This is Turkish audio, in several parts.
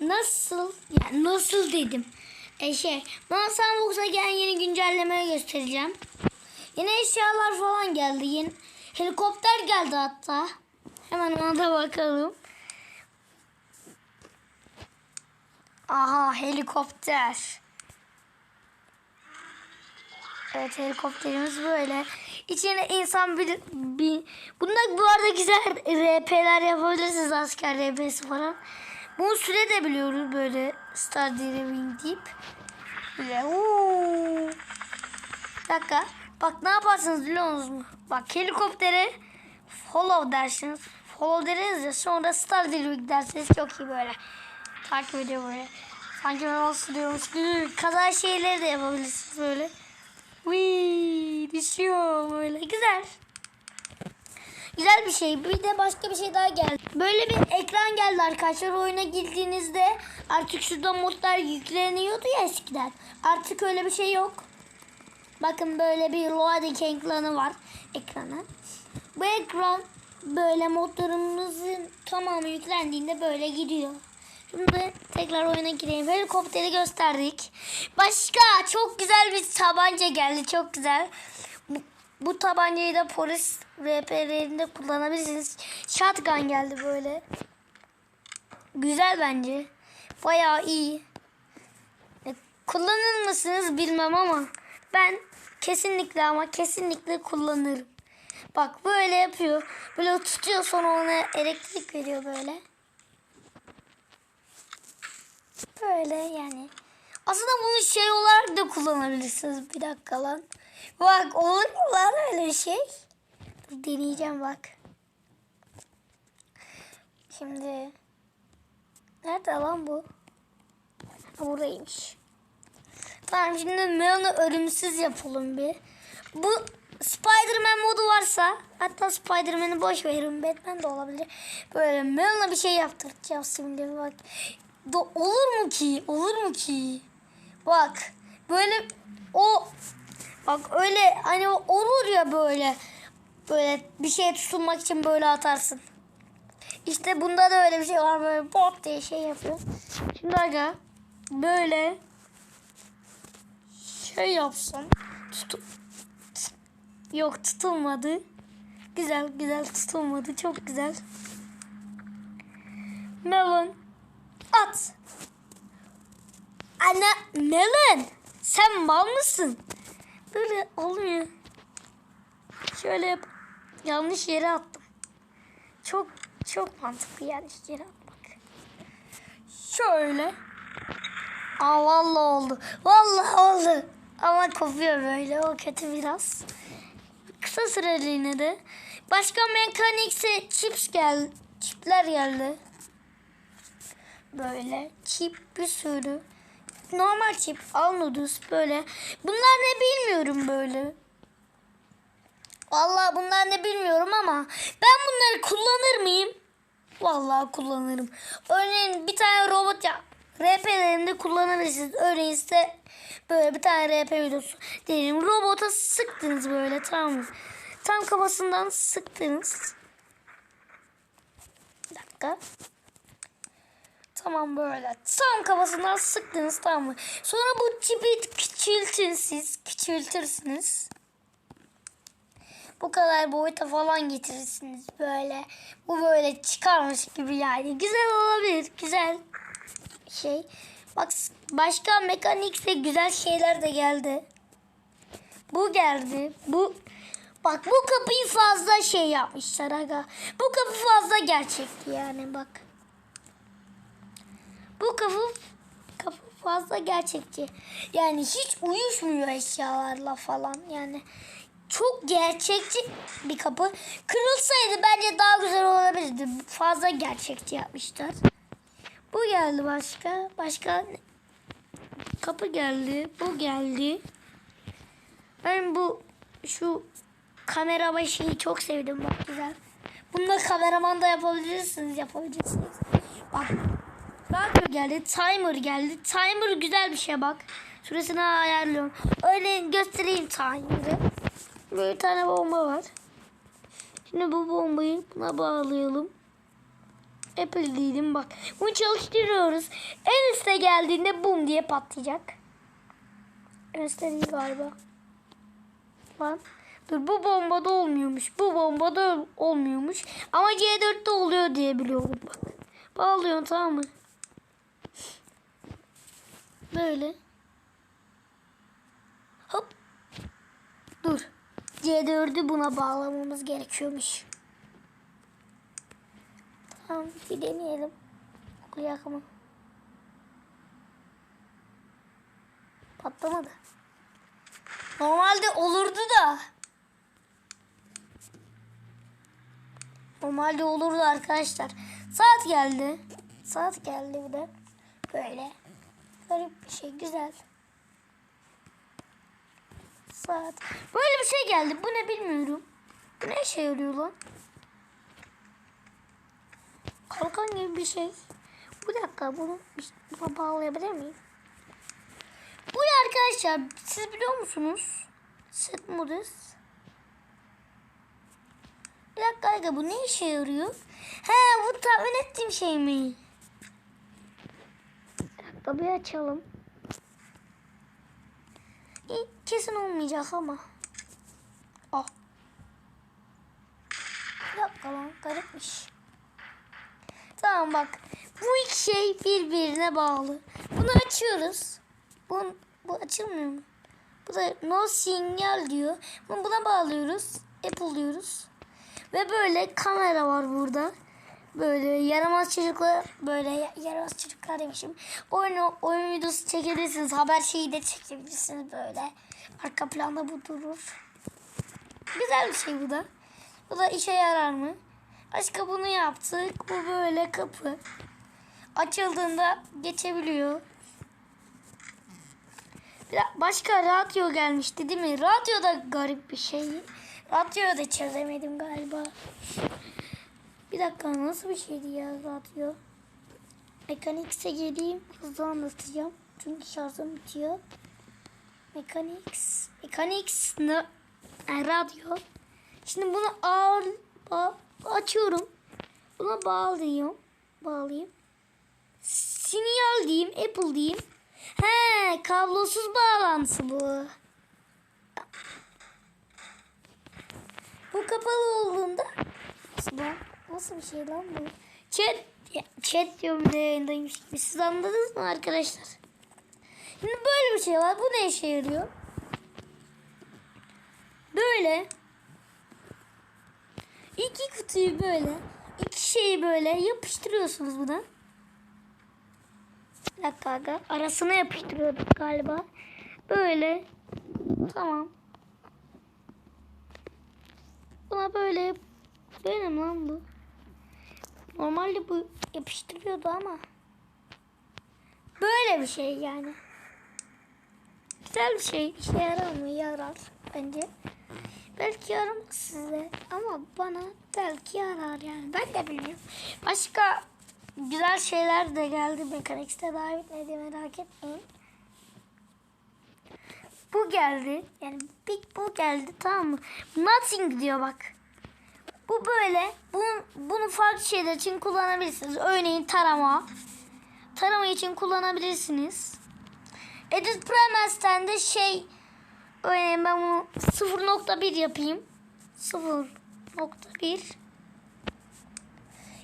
nasıl yani nasıl dedim. E şey bana Sandbox'a gelen yeni güncellemeyi göstereceğim. Yeni eşyalar falan geldi. Yeni helikopter geldi hatta. Hemen ona da bakalım. Aha helikopter. Evet helikopterimiz böyle. İçine insan bir, bir... Bunda bu arada güzel RP'ler yapabilirsiniz asker RP'si falan. Bunu süre de biliyoruz böyle Star Driving deyip. Böyle uuu. Bir dakika. Bak ne yaparsınız biliyor musunuz? Bak helikoptere follow dersiniz. Follow deriz ya sonra Star Driving dersiniz. Çok iyi böyle. Takip ediyor böyle. Sanki ben olsun diyormuş gibi. Kaza şeyleri de yapabilirsiniz böyle. Wii düşüyor böyle güzel. Güzel bir şey. Bir de başka bir şey daha geldi. Böyle bir ekran geldi arkadaşlar. Oyuna girdiğinizde artık şurada modlar yükleniyordu ya eskiden. Artık öyle bir şey yok. Bakın böyle bir loading ekranı var. Ekranı. Bu ekran böyle modlarımızın tamamı yüklendiğinde böyle gidiyor. Şimdi tekrar oyuna gireyim. Helikopteri gösterdik. Başka çok güzel bir tabanca geldi. Çok güzel. Bu, bu tabancayı da polis RP'lerinde kullanabilirsiniz. Shotgun geldi böyle. Güzel bence. Bayağı iyi. E, Kullanır mısınız bilmem ama ben kesinlikle ama kesinlikle kullanırım. Bak böyle yapıyor. Böyle tutuyor sonra ona elektrik veriyor böyle. Böyle yani. Aslında bunu şey olarak da kullanabilirsiniz. Bir dakika lan. Bak olur mu lan öyle şey? Dur deneyeceğim bak. Şimdi. Nerede lan bu? Buradaymış. Tamam şimdi Melon'u ölümsüz yapalım bir. Bu Spider-Man modu varsa hatta Spider-Man'i boş verin Batman de olabilir. Böyle Melon'a bir şey yaptıracağız şimdi bak. Da, olur mu ki? Olur mu ki? Bak böyle o bak öyle hani olur ya böyle böyle bir şeye tutunmak için böyle atarsın. İşte bunda da öyle bir şey var böyle pop diye şey yapıyor. Şimdi aga böyle şey yapsam tutu yok tutulmadı. Güzel güzel tutulmadı çok güzel. Melon at. Ana Melon sen mal mısın? Böyle olmuyor. Şöyle yap. Yanlış yere attım. Çok çok mantıklı yanlış yere atmak. Şöyle. Aa vallahi oldu. Vallahi oldu. Ama kopuyor böyle. O kötü biraz. Kısa süreliğine de. Başka mekanikse chips gel, çipler geldi. Böyle çip bir sürü. Normal çip, Alnodus böyle. Bunlar ne bilmiyorum böyle. Vallahi bunlar ne bilmiyorum ama ben bunları kullanır mıyım? Vallahi kullanırım. Örneğin bir tane robot ya RP'lerinde kullanırsınız. Örneğin işte böyle bir tane RP videosu diyelim. Robota sıktınız böyle tamam mı? Tam kafasından sıktınız. Bir dakika. Tamam böyle. Tam kafasından sıktınız tamam mı? Sonra bu çipi küçültürsünüz. Küçültürsünüz. Bu kadar boyuta falan getirirsiniz böyle. Bu böyle çıkarmış gibi yani. Güzel olabilir. Güzel şey. Bak başka mekanikse güzel şeyler de geldi. Bu geldi. Bu bak bu kapıyı fazla şey yapmışlar aga. Bu kapı fazla gerçekti yani bak. Bu kapı kapı fazla gerçekçi. Yani hiç uyuşmuyor eşyalarla falan yani. Çok gerçekçi bir kapı. Kırılsaydı bence daha güzel olabilirdi. Fazla gerçekçi yapmışlar. Bu geldi başka. Başka kapı geldi. Bu geldi. Ben bu şu kamera başıyı çok sevdim bak güzel. Bunda kameraman da yapabilirsiniz, yapabilirsiniz. Bak. Radyo geldi, timer geldi. Timer güzel bir şey bak. Süresini ayarlıyorum. Öyle göstereyim timer'ı. Bir tane bomba var. Şimdi bu bombayı buna bağlayalım. Apple değilim bak. Bunu çalıştırıyoruz. En üste geldiğinde bum diye patlayacak. En üstte değil galiba. Lan. Dur bu bombada olmuyormuş. Bu bombada olmuyormuş. Ama C4'te oluyor diye biliyorum bak. Bağlıyorsun tamam mı? Böyle. Hop. Dur. C4'ü buna bağlamamız gerekiyormuş. Tamam bir deneyelim. Okuyak mı? Patlamadı. Normalde olurdu da. Normalde olurdu arkadaşlar. Saat geldi. Saat geldi bir de. Böyle. Garip bir şey. Güzel. Saat. Böyle bir şey geldi. Bu ne bilmiyorum. Bu ne işe yarıyor lan? Kalkan gibi bir şey. Bir dakika bunu buna bağlayabilir miyim? Bu arkadaşlar? Siz biliyor musunuz? Set modus. Bir dakika aga, bu ne işe yarıyor? He bu tahmin ettiğim şey mi? Bir dakika bir açalım. İyi, kesin olmayacak ama. Ah. Dakika lan garipmiş. Tamam bak. Bu iki şey birbirine bağlı. Bunu açıyoruz. Bu, bu açılmıyor mu? Bu da no signal diyor. Bunu buna bağlıyoruz. Apple diyoruz. Ve böyle kamera var burada. Böyle yaramaz çocuklar böyle ya- yaramaz çocuklar demişim. Oyun, oyun videosu çekebilirsiniz. Haber şeyi de çekebilirsiniz böyle. Arka planda bu durur. Güzel bir şey bu da. Bu da işe yarar mı? Başka bunu yaptık. Bu böyle kapı. Açıldığında geçebiliyor. Başka radyo gelmişti değil mi? Radyo da garip bir şey. Radyoyu da çözemedim galiba. Bir dakika nasıl bir şeydi ya radyo? Mekaniks'e geleyim. Hızlı anlatacağım. Çünkü şarjım bitiyor. Mekaniks. Mekaniks ne? Yani radyo. Şimdi bunu ağır ba- açıyorum. Buna bağlayayım. Bağlayayım. Sinyal diyeyim. Apple diyeyim. He kablosuz bağlantısı bu. Bu kapalı olduğunda nasıl, lan? Nasıl bir şey lan bu? Chat, ya, chat diyorum da yayındaymış gibi. Siz anladınız mı arkadaşlar? Şimdi böyle bir şey var. Bu ne işe yarıyor? Böyle iki kutuyu böyle iki şeyi böyle yapıştırıyorsunuz buna. Bir dakika aga. Arasına yapıştırıyorduk galiba. Böyle. Tamam. Buna böyle böyle mi lan bu? Normalde bu yapıştırıyordu ama. Böyle bir şey yani. Güzel bir şey. İşe yarar mı? Yarar bence. Belki yaramaz size ama bana belki yarar yani. Ben de bilmiyorum. Başka güzel şeyler de geldi Mekanikste daha bitmedi merak etmeyin. Bu geldi. Yani Big bu geldi tamam mı? Nothing diyor bak. Bu böyle. Bunu, bunu farklı şeyler için kullanabilirsiniz. Örneğin tarama. Tarama için kullanabilirsiniz. Edit Primers'ten de şey örneğin ben bunu 0.1 yapayım. 0.1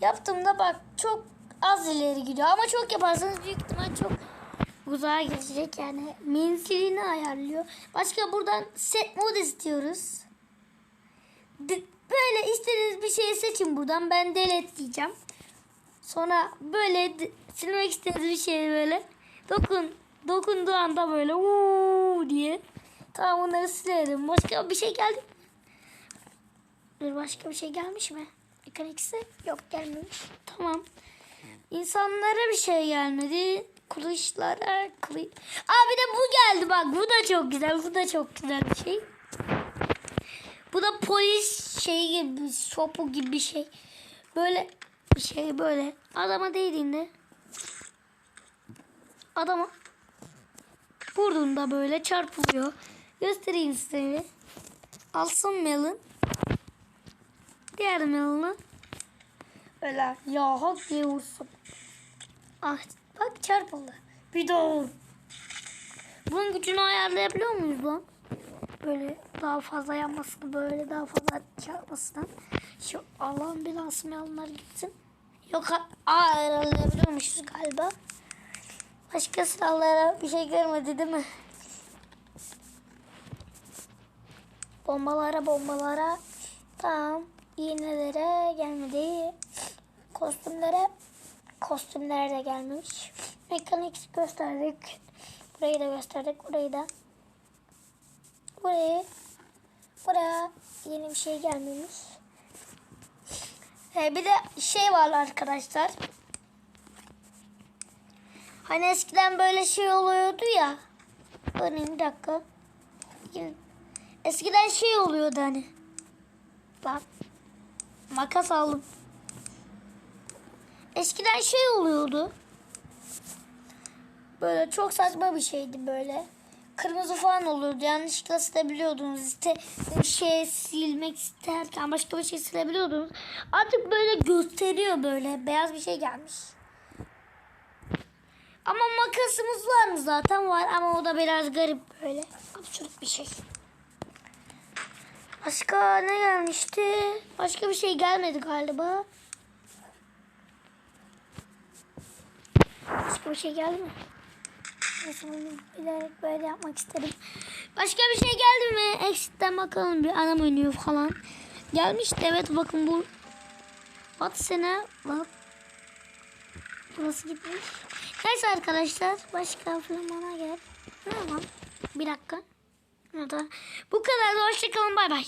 Yaptığımda bak çok az ileri gidiyor ama çok yaparsanız büyük ihtimal çok uzağa geçecek yani menzilini ayarlıyor. Başka buradan set mode istiyoruz. D- Böyle istediğiniz bir şeyi seçin buradan. Ben delete diyeceğim. Sonra böyle silmek istediğiniz bir şeyi böyle dokun dokunduğu anda böyle uuu diye. Tamam onları silerim. Başka bir şey geldi mi? Dur başka bir şey gelmiş mi? Mekanikse yok gelmemiş. Tamam. İnsanlara bir şey gelmedi. Kılıçlara kılıç. Aa bir de bu geldi bak. Bu da çok güzel. Bu da çok güzel bir şey. Bu da polis şeyi gibi, sopu gibi bir şey. Böyle bir şey böyle. Adama değdiğinde adama vurduğunda böyle çarpılıyor. Göstereyim size. Alsın melon. Diğer melonu Öyle ya hak diye vursun. Ah bak çarpıldı. Bir daha vur. Bunun gücünü ayarlayabiliyor muyuz lan? Böyle daha fazla yanmasını böyle daha fazla çarpmasını. Şu Allah'ın belası mı yalanlar gitsin. Yok ayarlayabiliyormuşuz galiba. Başka silahlara bir şey görmedi değil mi? Bombalara bombalara. Tamam. İğnelere gelmedi. Kostümlere kostümlere de gelmemiş. Mekanik gösterdik. Burayı da gösterdik. Burayı da. Burayı. Buraya yeni bir şey gelmemiş. Ee, bir de şey var arkadaşlar. Hani eskiden böyle şey oluyordu ya. Örneğin bir dakika. Eskiden şey oluyordu hani. Bak. Makas aldım. Eskiden şey oluyordu. Böyle çok saçma bir şeydi böyle. Kırmızı falan olurdu. Yanlışlıkla silebiliyordunuz. İşte bir şey silmek isterken başka bir şey silebiliyordunuz. Artık böyle gösteriyor böyle. Beyaz bir şey gelmiş. Ama makasımız var mı zaten var ama o da biraz garip böyle. Absürt bir şey. Başka ne gelmişti? Başka bir şey gelmedi galiba. Başka bir şey geldi mi? Bunu bilerek böyle yapmak istedim. Başka bir şey geldi mi? Exit'ten bakalım bir ana menü falan. Gelmişti evet bakın bu. At sene bak. Burası gitmiş. Neyse arkadaşlar başka filmana gel. Tamam. Bir dakika. Bu kadar da hoşçakalın bay bay.